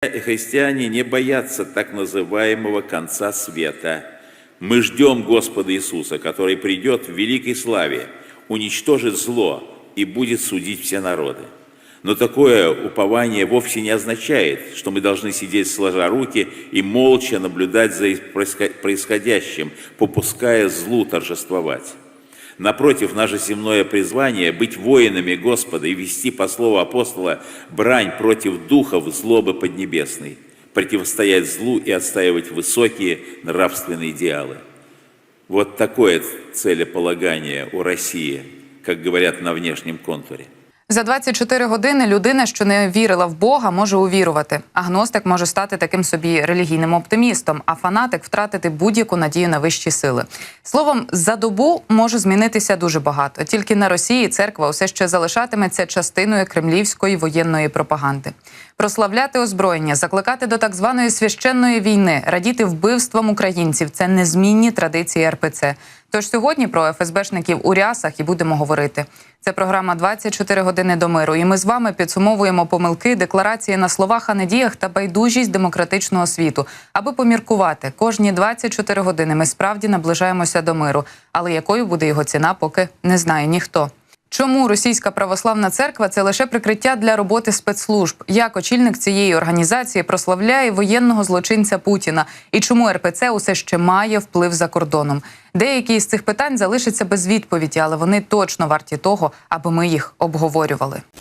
Христиане не боятся так называемого конца света. Мы ждем Господа Иисуса, который придет в великой славе, уничтожит зло и будет судить все народы. Но такое упование вовсе не означает, что мы должны сидеть сложа руки и молча наблюдать за происход- происходящим, попуская злу торжествовать. Напротив, наше земное призвание – быть воинами Господа и вести, по слову апостола, брань против духов злобы поднебесной, противостоять злу и отстаивать высокие нравственные идеалы. Вот такое целеполагание у России, как говорят на внешнем контуре. За 24 години людина, що не вірила в Бога, може увірувати. Агностик може стати таким собі релігійним оптимістом, а фанатик втратити будь-яку надію на вищі сили. Словом, за добу може змінитися дуже багато. Тільки на Росії церква усе ще залишатиметься частиною кремлівської воєнної пропаганди. Прославляти озброєння, закликати до так званої священної війни, радіти вбивствам українців це незмінні традиції РПЦ. Тож сьогодні про ФСБшників у рясах і будемо говорити. Це програма «24 години до миру. І ми з вами підсумовуємо помилки, декларації на словах, а не діях та байдужість демократичного світу, аби поміркувати. Кожні 24 години ми справді наближаємося до миру. Але якою буде його ціна, поки не знає ніхто. Чому російська православна церква це лише прикриття для роботи спецслужб? Як очільник цієї організації прославляє воєнного злочинця Путіна? І чому РПЦ усе ще має вплив за кордоном? Деякі з цих питань залишаться без відповіді, але вони точно варті того, аби ми їх обговорювали. –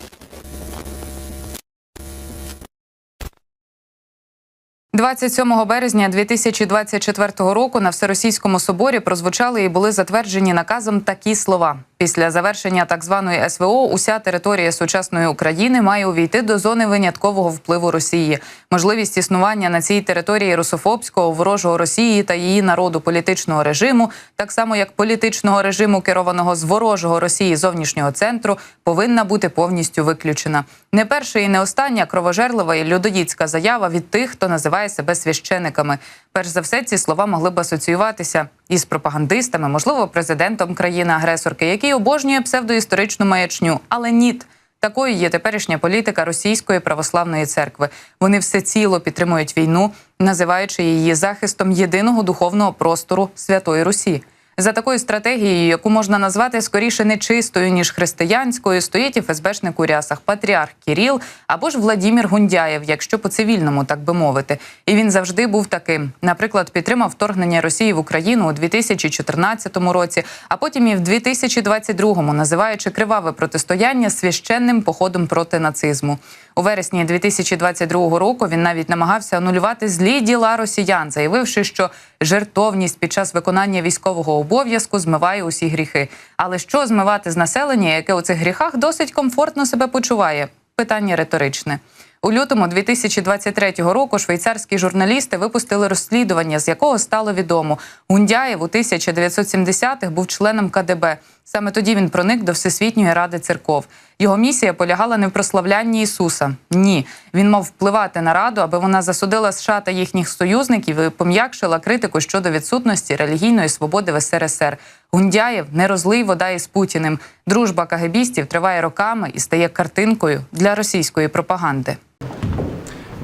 27 березня 2024 року на Всеросійському соборі прозвучали і були затверджені наказом такі слова: після завершення так званої СВО уся територія сучасної України має увійти до зони виняткового впливу Росії. Можливість існування на цій території русофобського ворожого Росії та її народу політичного режиму, так само як політичного режиму, керованого з ворожого Росії зовнішнього центру, повинна бути повністю виключена. Не перша і не остання кровожерлива і людоїдська заява від тих, хто називає себе священиками. Перш за все, ці слова могли б асоціюватися із пропагандистами, можливо, президентом країни-агресорки, який обожнює псевдоісторичну маячню, але ніт. Такою є теперішня політика Російської православної церкви. Вони все ціло підтримують війну, називаючи її захистом єдиного духовного простору Святої Русі. За такою стратегією, яку можна назвати скоріше нечистою ніж християнською, стоїть і ФСБшник у рясах патріарх Кіріл або ж Владімір Гундяєв, якщо по цивільному, так би мовити. І він завжди був таким. Наприклад, підтримав вторгнення Росії в Україну у 2014 році, а потім і в 2022, називаючи криваве протистояння священним походом проти нацизму. У вересні 2022 року він навіть намагався анулювати злі діла росіян, заявивши, що жертовність під час виконання військового обов'язку змиває усі гріхи. Але що змивати з населення, яке у цих гріхах досить комфортно себе почуває? Питання риторичне. У лютому 2023 року швейцарські журналісти випустили розслідування, з якого стало відомо. Гундяєв у 1970-х був членом КДБ. Саме тоді він проник до Всесвітньої ради церков. Його місія полягала не в прославлянні Ісуса. Ні, він мав впливати на раду, аби вона засудила США та їхніх союзників і пом'якшила критику щодо відсутності релігійної свободи в СРСР. Гундяєв не розлий вода із Путіним. Дружба кагебістів триває роками і стає картинкою для російської пропаганди.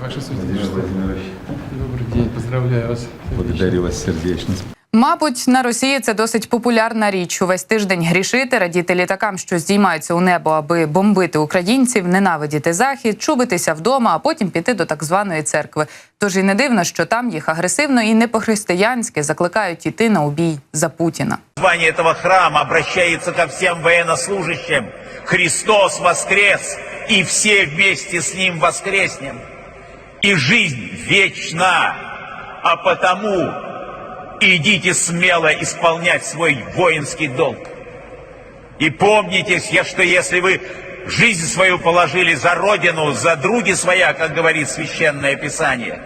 Ваше святейшество. День, поздравляю вас. благодарю вас сердечно. Мабуть, на Росії це досить популярна річ. Увесь тиждень грішити, радіти літакам, що здіймаються у небо, аби бомбити українців, ненавидіти захід, чубитися вдома, а потім піти до так званої церкви. Тож і не дивно, що там їх агресивно і не по-християнськи закликають іти на убій за Путіна. Название этого храма обращается ко всем военнослужащим. Христос воскрес, и все вместе с Ним воскреснем. И жизнь вечна, а потому идите смело исполнять свой воинский долг. И помните, что если вы жизнь свою положили за Родину, за други своя, как говорит Священное Писание,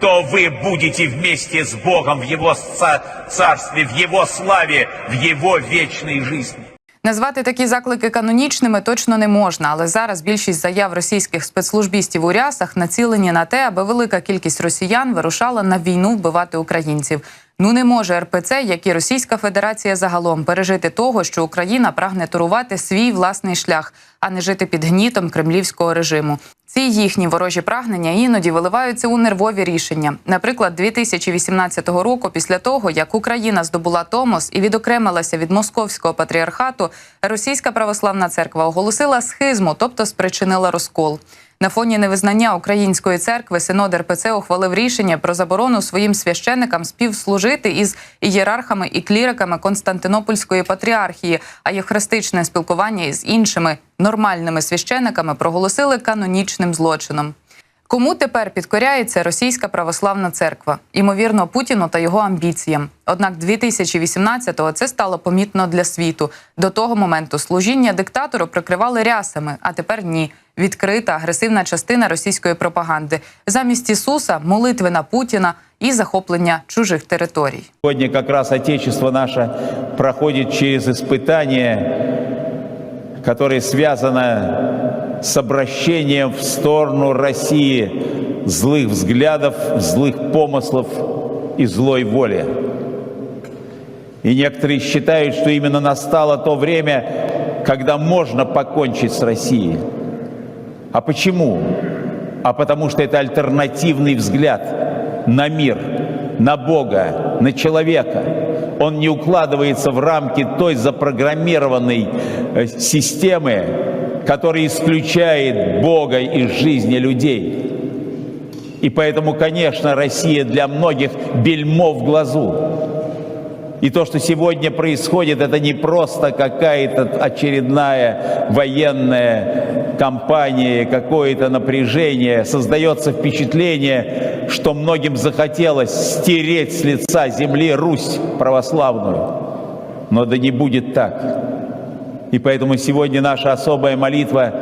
то вы будете вместе с Богом в Его ца- царстве, в Его славе, в Его вечной жизни. Назвати такі заклики канонічними точно не можна, але зараз більшість заяв російських спецслужбістів у рясах націлені на те, аби велика кількість росіян вирушала на війну вбивати українців. Ну не може РПЦ, як і Російська Федерація загалом пережити того, що Україна прагне турувати свій власний шлях, а не жити під гнітом кремлівського режиму. Ці їхні ворожі прагнення іноді виливаються у нервові рішення. Наприклад, 2018 року, після того як Україна здобула Томос і відокремилася від московського патріархату, російська православна церква оголосила схизму, тобто спричинила розкол. На фоні невизнання української церкви синод РПЦ ухвалив рішення про заборону своїм священикам співслужити із ієрархами і кліриками Константинопольської патріархії, а євхаристичне спілкування із іншими нормальними священиками проголосили канонічним злочином. Кому тепер підкоряється російська православна церква? Імовірно, Путіну та його амбіціям. Однак 2018-го це стало помітно для світу. До того моменту служіння диктатору прикривали рясами, а тепер ні. Відкрита агресивна частина російської пропаганди. Замість Ісуса молитви на Путіна і захоплення чужих територій. Сегодня как раз Отечество наше проходит через испытание, которое связано с обращением в сторону России злых взглядов, злых помыслов и злой воли. И некоторые считают, что именно настало то время, когда можно покончить с Россией. А почему? А потому что это альтернативный взгляд на мир, на Бога, на человека. Он не укладывается в рамки той запрограммированной э, системы, которая исключает Бога из жизни людей. И поэтому, конечно, Россия для многих бельмо в глазу. И то, что сегодня происходит, это не просто какая-то очередная военная кампания, какое-то напряжение. Создается впечатление, что многим захотелось стереть с лица земли Русь православную. Но да не будет так. И поэтому сегодня наша особая молитва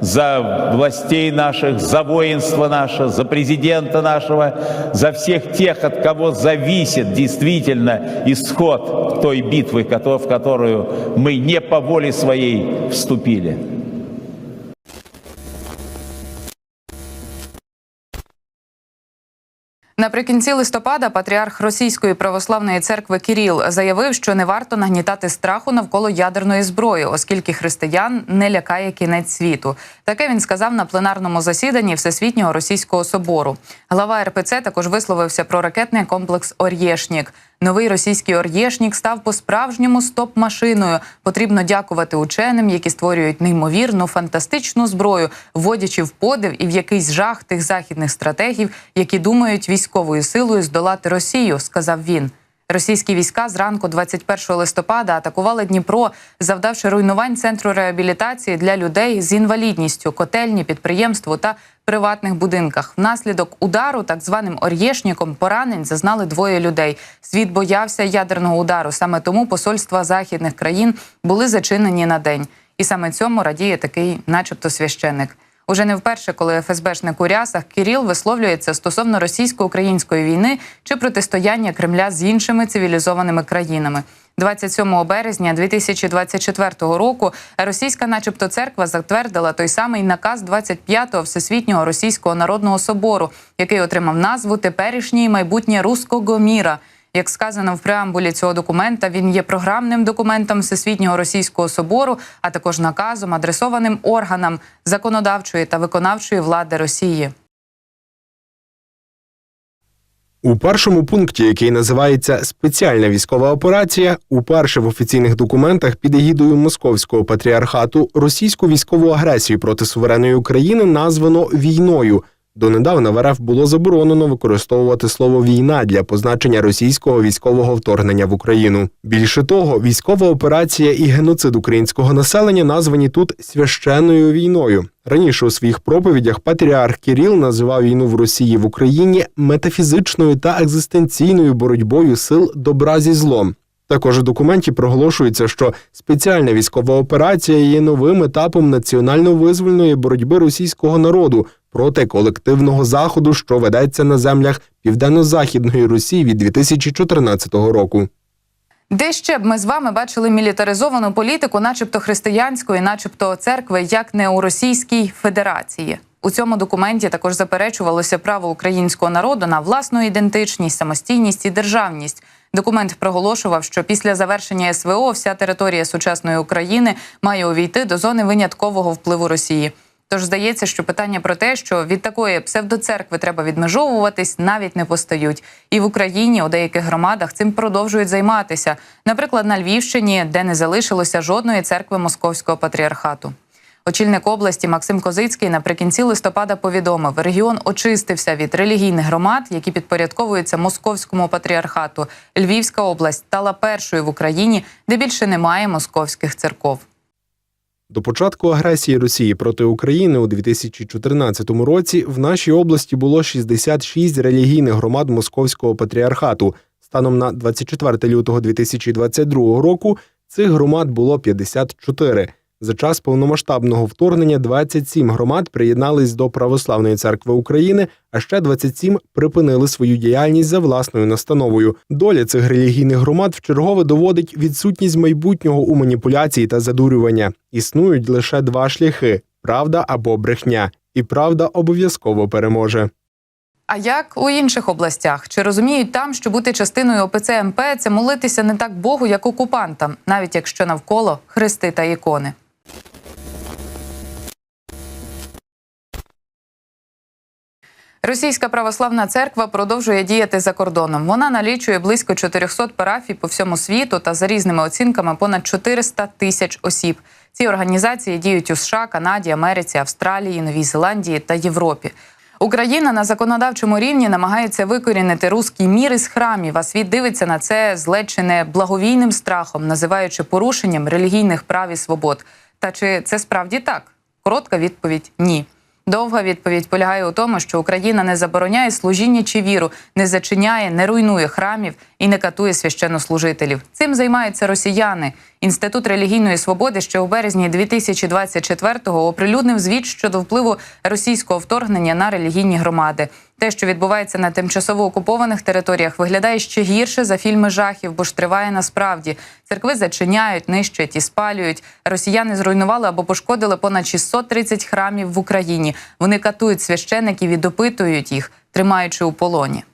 за властей наших, за воинство наше, за президента нашего, за всех тех, от кого зависит действительно исход той битвы, в которую мы не по воле своей вступили. Наприкінці листопада патріарх Російської православної церкви Кіріл заявив, що не варто нагнітати страху навколо ядерної зброї, оскільки християн не лякає кінець світу. Таке він сказав на пленарному засіданні Всесвітнього російського собору. Глава РПЦ також висловився про ракетний комплекс Орєшнік. Новий російський Орєшнік став по-справжньому стоп-машиною. Потрібно дякувати ученим, які створюють неймовірну фантастичну зброю, вводячи в подив і в якийсь жах тих західних стратегів, які думають військовою силою здолати Росію, сказав він. Російські війська зранку 21 листопада атакували Дніпро, завдавши руйнувань центру реабілітації для людей з інвалідністю, котельні, підприємству та приватних будинках. Внаслідок удару, так званим Орєшніком, поранень зазнали двоє людей. Світ боявся ядерного удару. Саме тому посольства західних країн були зачинені на день. І саме цьому радіє такий, начебто, священник. Уже не вперше, коли ФСБшник у рясах Кіріл висловлюється стосовно російсько-української війни чи протистояння Кремля з іншими цивілізованими країнами. 27 березня 2024 року російська, начебто, церква затвердила той самий наказ 25-го Всесвітнього російського народного собору, який отримав назву Теперішнє і майбутнє руського міра. Як сказано в преамбулі цього документа, він є програмним документом Всесвітнього російського собору, а також наказом, адресованим органам законодавчої та виконавчої влади Росії. У першому пункті, який називається Спеціальна військова операція, уперше в офіційних документах під егідою Московського патріархату російську військову агресію проти суверенної України названо війною. Донедавна в РФ було заборонено використовувати слово війна для позначення російського військового вторгнення в Україну. Більше того, військова операція і геноцид українського населення названі тут священною війною. Раніше у своїх проповідях патріарх Кіріл називав війну в Росії в Україні метафізичною та екзистенційною боротьбою сил добра зі злом. Також у документі проголошується, що спеціальна військова операція є новим етапом національно-визвольної боротьби російського народу проти колективного заходу, що ведеться на землях південно-західної Росії від 2014 року. Де ще б ми з вами бачили мілітаризовану політику, начебто християнської, начебто церкви, як не у Російській Федерації. У цьому документі також заперечувалося право українського народу на власну ідентичність, самостійність і державність. Документ проголошував, що після завершення СВО вся територія сучасної України має увійти до зони виняткового впливу Росії. Тож здається, що питання про те, що від такої псевдоцеркви треба відмежовуватись, навіть не постають. І в Україні у деяких громадах цим продовжують займатися. Наприклад, на Львівщині, де не залишилося жодної церкви московського патріархату. Очільник області Максим Козицький наприкінці листопада повідомив, регіон очистився від релігійних громад, які підпорядковуються московському патріархату. Львівська область стала першою в Україні, де більше немає московських церков. До початку агресії Росії проти України у 2014 році в нашій області було 66 релігійних громад Московського патріархату. Станом на 24 лютого 2022 року цих громад було 54. За час повномасштабного вторгнення 27 громад приєднались до Православної церкви України, а ще 27 припинили свою діяльність за власною настановою. Доля цих релігійних громад вчергове доводить відсутність майбутнього у маніпуляції та задурювання. Існують лише два шляхи: правда або брехня, і правда обов'язково переможе. А як у інших областях? Чи розуміють там, що бути частиною ОПЦ МП – це молитися не так Богу, як окупантам, навіть якщо навколо хрести та ікони? Російська православна церква продовжує діяти за кордоном. Вона налічує близько 400 парафій по всьому світу та за різними оцінками понад 400 тисяч осіб. Ці організації діють у США, Канаді, Америці, Австралії, Новій Зеландії та Європі. Україна на законодавчому рівні намагається викорінити руський мір із храмів, а світ дивиться на це з ледь чи не благовійним страхом, називаючи порушенням релігійних прав і свобод. Та чи це справді так? Коротка відповідь ні. Довга відповідь полягає у тому, що Україна не забороняє служіння чи віру, не зачиняє, не руйнує храмів і не катує священнослужителів. Цим займаються росіяни. Інститут релігійної свободи ще у березні 2024-го оприлюднив звіт щодо впливу російського вторгнення на релігійні громади. Те, що відбувається на тимчасово окупованих територіях, виглядає ще гірше за фільми жахів, бо ж триває насправді. Церкви зачиняють, нищать і спалюють. Росіяни зруйнували або пошкодили понад 630 храмів в Україні. Вони катують священиків і допитують їх, тримаючи у полоні.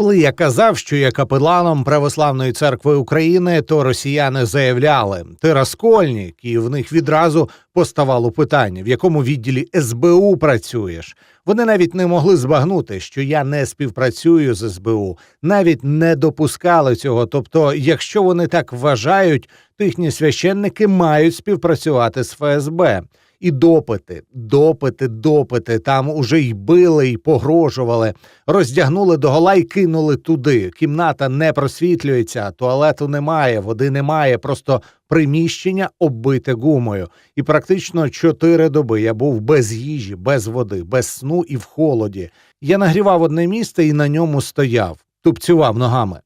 Коли я казав, що є капеланом Православної церкви України, то росіяни заявляли: ти розкольник, і в них відразу поставало питання, в якому відділі СБУ працюєш. Вони навіть не могли збагнути, що я не співпрацюю з СБУ, навіть не допускали цього. Тобто, якщо вони так вважають, то їхні священники мають співпрацювати з ФСБ. І допити, допити, допити. Там уже й били, й погрожували, роздягнули догола й кинули туди. Кімната не просвітлюється, туалету немає, води немає, просто приміщення оббите гумою. І практично чотири доби я був без їжі, без води, без сну і в холоді. Я нагрівав одне місце і на ньому стояв, тупцював ногами.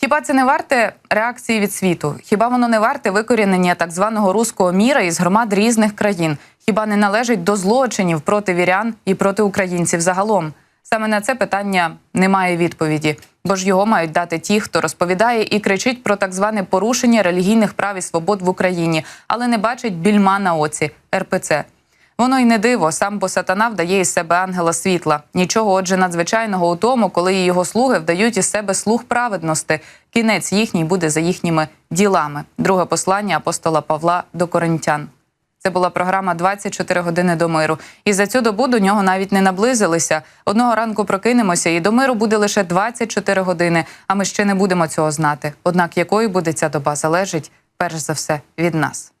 Хіба це не варте реакції від світу? Хіба воно не варте викорінення так званого руського міра із громад різних країн? Хіба не належить до злочинів проти вірян і проти українців загалом? Саме на це питання немає відповіді, бо ж його мають дати ті, хто розповідає і кричить про так зване порушення релігійних прав і свобод в Україні, але не бачить більма на оці РПЦ. Воно й не диво, сам бо сатана вдає із себе ангела світла. Нічого, отже, надзвичайного у тому, коли його слуги вдають із себе слуг праведності. Кінець їхній буде за їхніми ділами. Друге послання апостола Павла до коринтян. Це була програма «24 години до миру. І за цю добу до нього навіть не наблизилися. Одного ранку прокинемося, і до миру буде лише 24 години. А ми ще не будемо цього знати. Однак якою буде ця доба залежить перш за все від нас.